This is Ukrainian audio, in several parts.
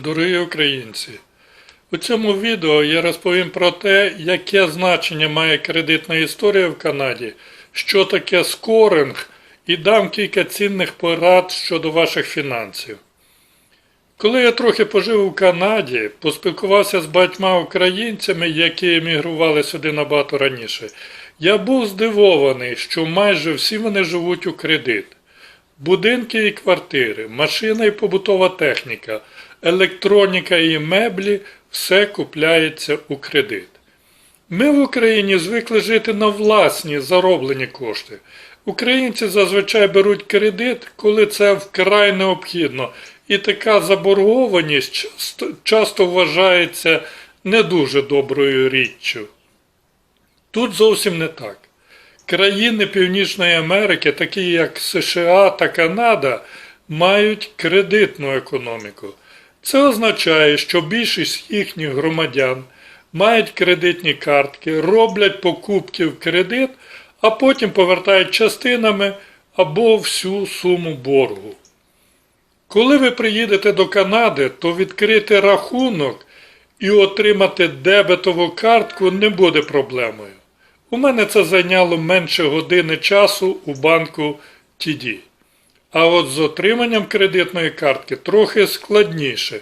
Дорогі українці, у цьому відео я розповім про те, яке значення має кредитна історія в Канаді, що таке скоринг і дам кілька цінних порад щодо ваших фінансів. Коли я трохи пожив у Канаді, поспілкувався з багатьма українцями, які емігрували сюди набагато раніше, я був здивований, що майже всі вони живуть у кредит. Будинки і квартири, машина і побутова техніка, електроніка і меблі все купляється у кредит. Ми в Україні звикли жити на власні зароблені кошти. Українці зазвичай беруть кредит, коли це вкрай необхідно, і така заборгованість часто- вважається не дуже доброю річчю. Тут зовсім не так. Країни Північної Америки, такі як США та Канада, мають кредитну економіку. Це означає, що більшість їхніх громадян мають кредитні картки, роблять покупки в кредит, а потім повертають частинами або всю суму боргу. Коли ви приїдете до Канади, то відкрити рахунок і отримати дебетову картку не буде проблемою. У мене це зайняло менше години часу у банку TD. А от з отриманням кредитної картки трохи складніше.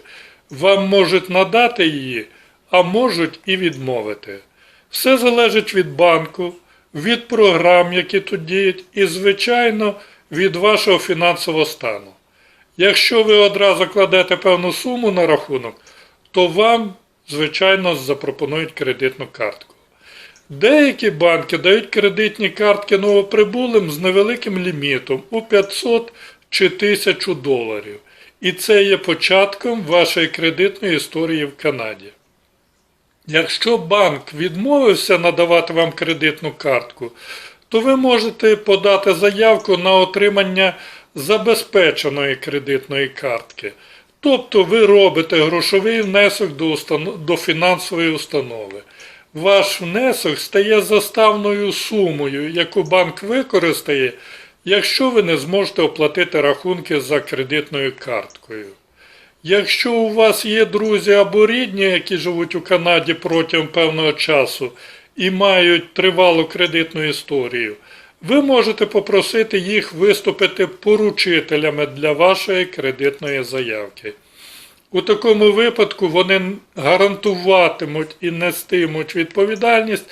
Вам можуть надати її, а можуть і відмовити. Все залежить від банку, від програм, які тут діють, і, звичайно, від вашого фінансового стану. Якщо ви одразу кладете певну суму на рахунок, то вам, звичайно, запропонують кредитну картку. Деякі банки дають кредитні картки новоприбулим з невеликим лімітом у 500 чи 1000 доларів. І це є початком вашої кредитної історії в Канаді. Якщо банк відмовився надавати вам кредитну картку, то ви можете подати заявку на отримання забезпеченої кредитної картки. Тобто ви робите грошовий внесок до, установ... до фінансової установи. Ваш внесок стає заставною сумою, яку банк використає, якщо ви не зможете оплатити рахунки за кредитною карткою. Якщо у вас є друзі або рідні, які живуть у Канаді протягом певного часу і мають тривалу кредитну історію, ви можете попросити їх виступити поручителями для вашої кредитної заявки. У такому випадку вони гарантуватимуть і нестимуть відповідальність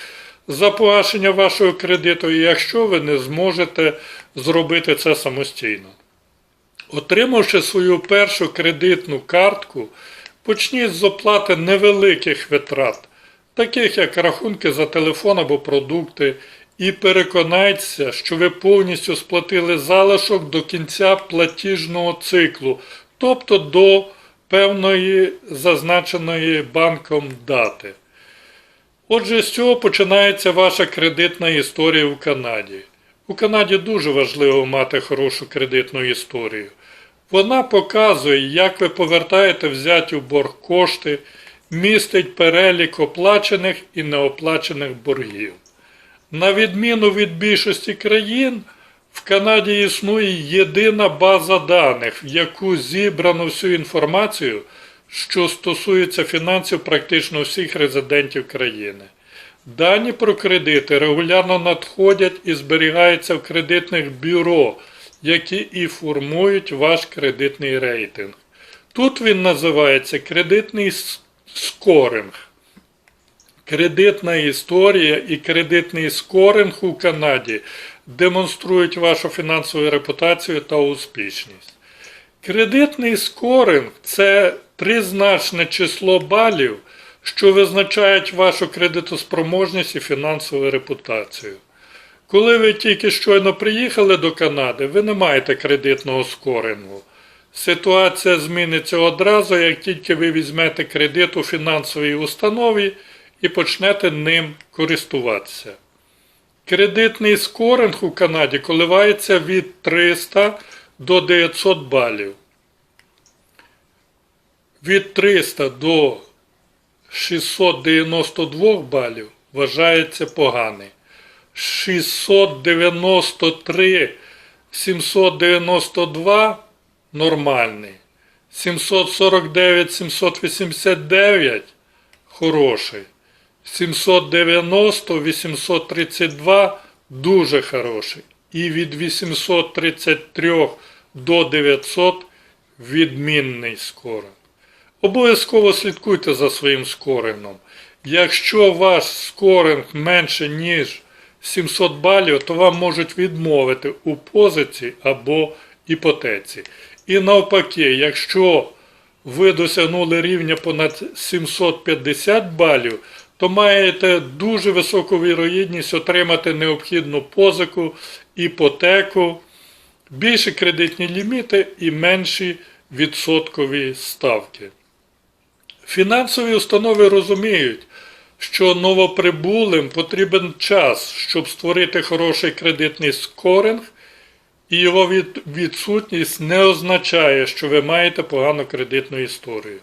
за погашення вашого кредиту, якщо ви не зможете зробити це самостійно. Отримавши свою першу кредитну картку, почніть з оплати невеликих витрат, таких як рахунки за телефон або продукти, і переконайтеся, що ви повністю сплатили залишок до кінця платіжного циклу, тобто до певної зазначеної банком дати. Отже, з цього починається ваша кредитна історія в Канаді. У Канаді дуже важливо мати хорошу кредитну історію. Вона показує, як ви повертаєте взяті в борг кошти, містить перелік оплачених і неоплачених боргів. На відміну від більшості країн, в Канаді існує єдина база даних, в яку зібрано всю інформацію, що стосується фінансів практично всіх резидентів країни. Дані про кредити регулярно надходять і зберігаються в кредитних бюро, які і формують ваш кредитний рейтинг. Тут він називається кредитний скоринг. Кредитна історія і кредитний скоринг у Канаді демонструють вашу фінансову репутацію та успішність. Кредитний скоринг це тризначне число балів, що визначають вашу кредитоспроможність і фінансову репутацію. Коли ви тільки щойно приїхали до Канади, ви не маєте кредитного скорингу. Ситуація зміниться одразу, як тільки ви візьмете кредит у фінансовій установі і почнете ним користуватися. Кредитний скоринг у Канаді коливається від 300 до 900 балів. Від 300 до 692 балів вважається поганий. 693 792 нормальний. 749 789 хороший. 790 832 дуже хороший. І від 833 до 900 відмінний скоринг. Обов'язково слідкуйте за своїм скорингом. Якщо ваш скоринг менше, ніж 700 балів, то вам можуть відмовити у позиці або іпотеці. І навпаки, якщо ви досягнули рівня понад 750 балів, то маєте дуже високу вірогідність отримати необхідну позику, іпотеку, більші кредитні ліміти і менші відсоткові ставки. Фінансові установи розуміють, що новоприбулим потрібен час, щоб створити хороший кредитний скоринг, і його відсутність не означає, що ви маєте погану кредитну історію.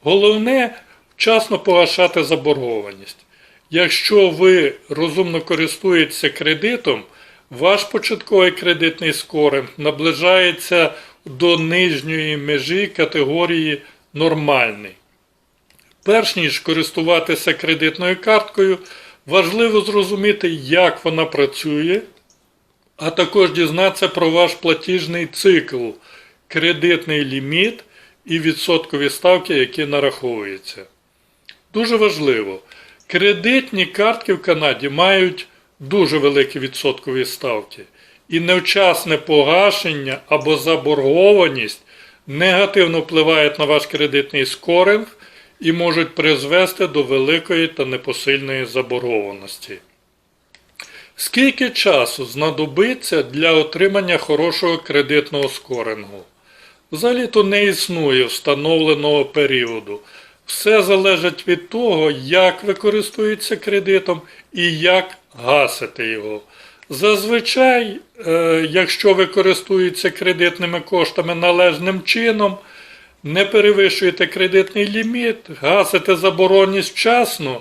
Головне вчасно погашати заборгованість. Якщо ви розумно користуєтеся кредитом, ваш початковий кредитний скоринг наближається до нижньої межі категорії нормальний. Перш ніж користуватися кредитною карткою, важливо зрозуміти, як вона працює, а також дізнатися про ваш платіжний цикл, кредитний ліміт і відсоткові ставки, які нараховуються. Дуже важливо, кредитні картки в Канаді мають дуже великі відсоткові ставки, і невчасне погашення або заборгованість негативно впливають на ваш кредитний скоринг і можуть призвести до великої та непосильної заборгованості. Скільки часу знадобиться для отримання хорошого кредитного скорингу? Взагалі-то не існує встановленого періоду. Все залежить від того, як ви користуєтеся кредитом і як гасите його. Зазвичай, е, якщо ви користуєтеся кредитними коштами належним чином, не перевищуєте кредитний ліміт, гасите заборонність вчасно,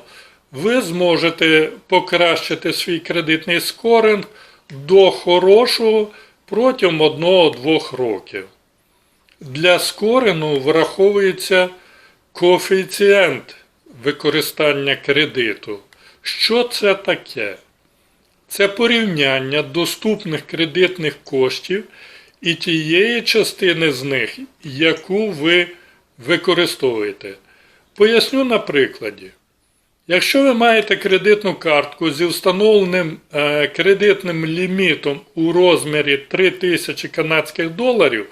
ви зможете покращити свій кредитний скоринг до хорошого протягом 1-2 років. Для скорену враховується коефіцієнт використання кредиту. Що це таке? Це порівняння доступних кредитних коштів і тієї частини з них, яку ви використовуєте. Поясню на прикладі. Якщо ви маєте кредитну картку зі встановленим е, кредитним лімітом у розмірі 3000 канадських доларів,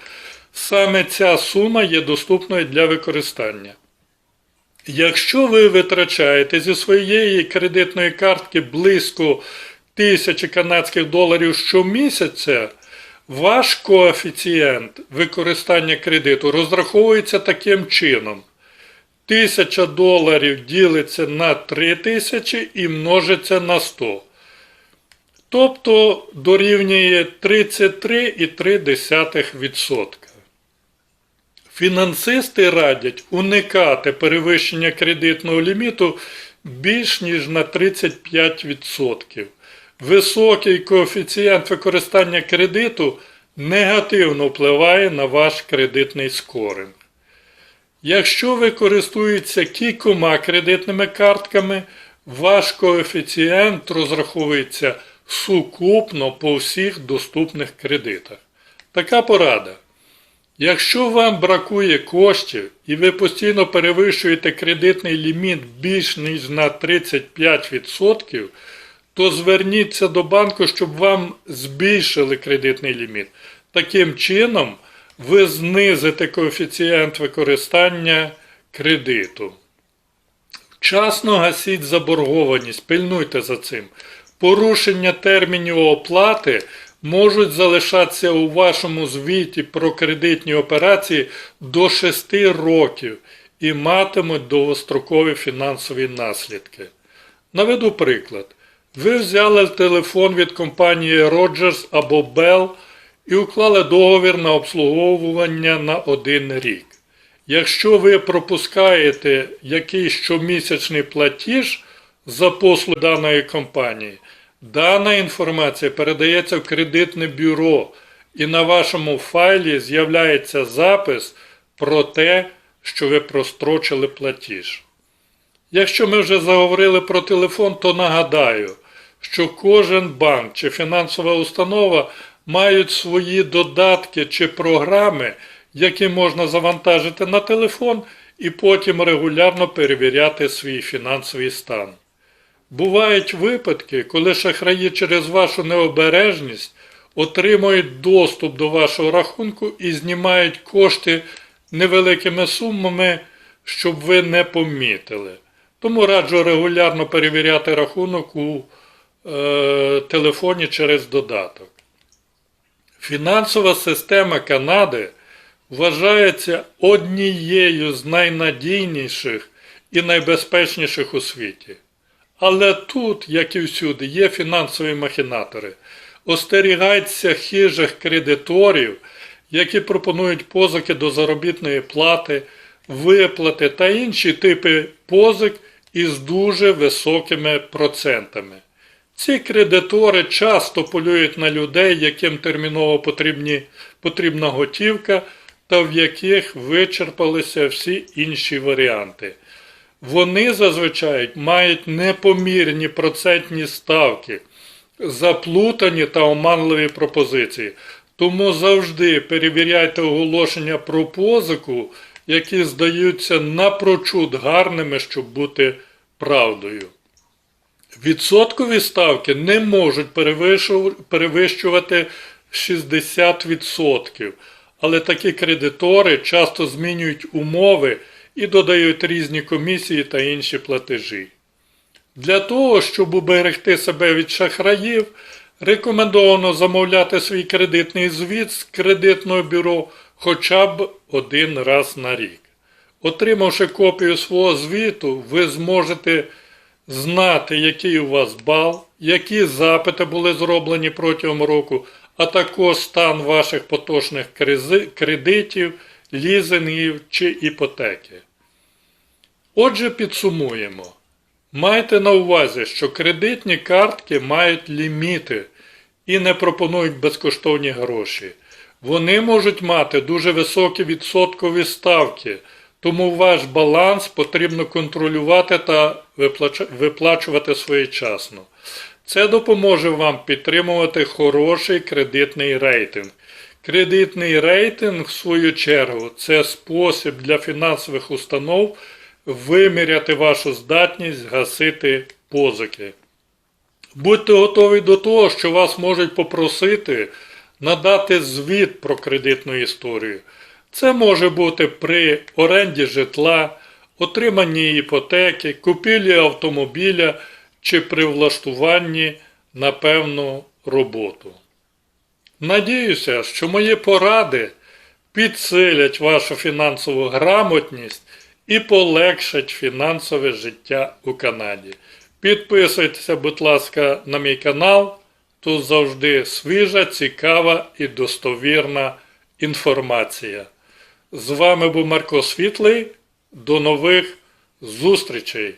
саме ця сума є доступною для використання. Якщо ви витрачаєте зі своєї кредитної картки близько 1000 канадських доларів щомісяця, ваш коефіцієнт використання кредиту розраховується таким чином. 1000 доларів ділиться на 3000 і множиться на 100. Тобто дорівнює 33,3%. Фінансисти радять уникати перевищення кредитного ліміту більш ніж на 35%. Високий коефіцієнт використання кредиту негативно впливає на ваш кредитний скоринг. Якщо ви користуєтеся кількома кредитними картками, ваш коефіцієнт розраховується сукупно по всіх доступних кредитах. Така порада. Якщо вам бракує коштів і ви постійно перевищуєте кредитний ліміт більш ніж на 35%, то зверніться до банку, щоб вам збільшили кредитний ліміт. Таким чином, ви знизите коефіцієнт використання кредиту. Вчасно гасіть заборгованість, пильнуйте за цим. Порушення термінів оплати можуть залишатися у вашому звіті про кредитні операції до 6 років і матимуть довгострокові фінансові наслідки. Наведу приклад. Ви взяли телефон від компанії Rogers або Bell і уклали договір на обслуговування на один рік. Якщо ви пропускаєте якийсь щомісячний платіж за послуги даної компанії, дана інформація передається в кредитне бюро і на вашому файлі з'являється запис про те, що ви прострочили платіж. Якщо ми вже заговорили про телефон, то нагадаю, що кожен банк чи фінансова установа мають свої додатки чи програми, які можна завантажити на телефон і потім регулярно перевіряти свій фінансовий стан. Бувають випадки, коли шахраї через вашу необережність отримують доступ до вашого рахунку і знімають кошти невеликими сумами, щоб ви не помітили. Тому раджу регулярно перевіряти рахунок у е, телефоні через додаток. Фінансова система Канади вважається однією з найнадійніших і найбезпечніших у світі. Але тут, як і всюди, є фінансові махінатори. Остерігайтеся хижих кредиторів, які пропонують позики до заробітної плати, виплати та інші типи позик із дуже високими процентами. Ці кредитори часто полюють на людей, яким терміново потрібні, потрібна готівка, та в яких вичерпалися всі інші варіанти. Вони зазвичай мають непомірні процентні ставки, заплутані та оманливі пропозиції. Тому завжди перевіряйте оголошення про позику, які здаються напрочуд гарними, щоб бути правдою. Відсоткові ставки не можуть перевищувати 60%, але такі кредитори часто змінюють умови і додають різні комісії та інші платежі. Для того, щоб уберегти себе від шахраїв, рекомендовано замовляти свій кредитний звіт з кредитного бюро хоча б один раз на рік. Отримавши копію свого звіту, ви зможете знати, який у вас бал, які запити були зроблені протягом року, а також стан ваших поточних кредитів, лізингів чи іпотеки. Отже, підсумуємо. Майте на увазі, що кредитні картки мають ліміти і не пропонують безкоштовні гроші. Вони можуть мати дуже високі відсоткові ставки, тому ваш баланс потрібно контролювати та виплачувати своєчасно. Це допоможе вам підтримувати хороший кредитний рейтинг. Кредитний рейтинг, в свою чергу, це спосіб для фінансових установ виміряти вашу здатність гасити позики. Будьте готові до того, що вас можуть попросити надати звіт про кредитну історію. Це може бути при оренді житла, отриманні іпотеки, купівлі автомобіля чи при влаштуванні на певну роботу. Надіюся, що мої поради підсилять вашу фінансову грамотність і полегшать фінансове життя у Канаді. Підписуйтеся, будь ласка, на мій канал. Тут завжди свіжа, цікава і достовірна інформація. З вами був Марко Світлий. До нових зустрічей!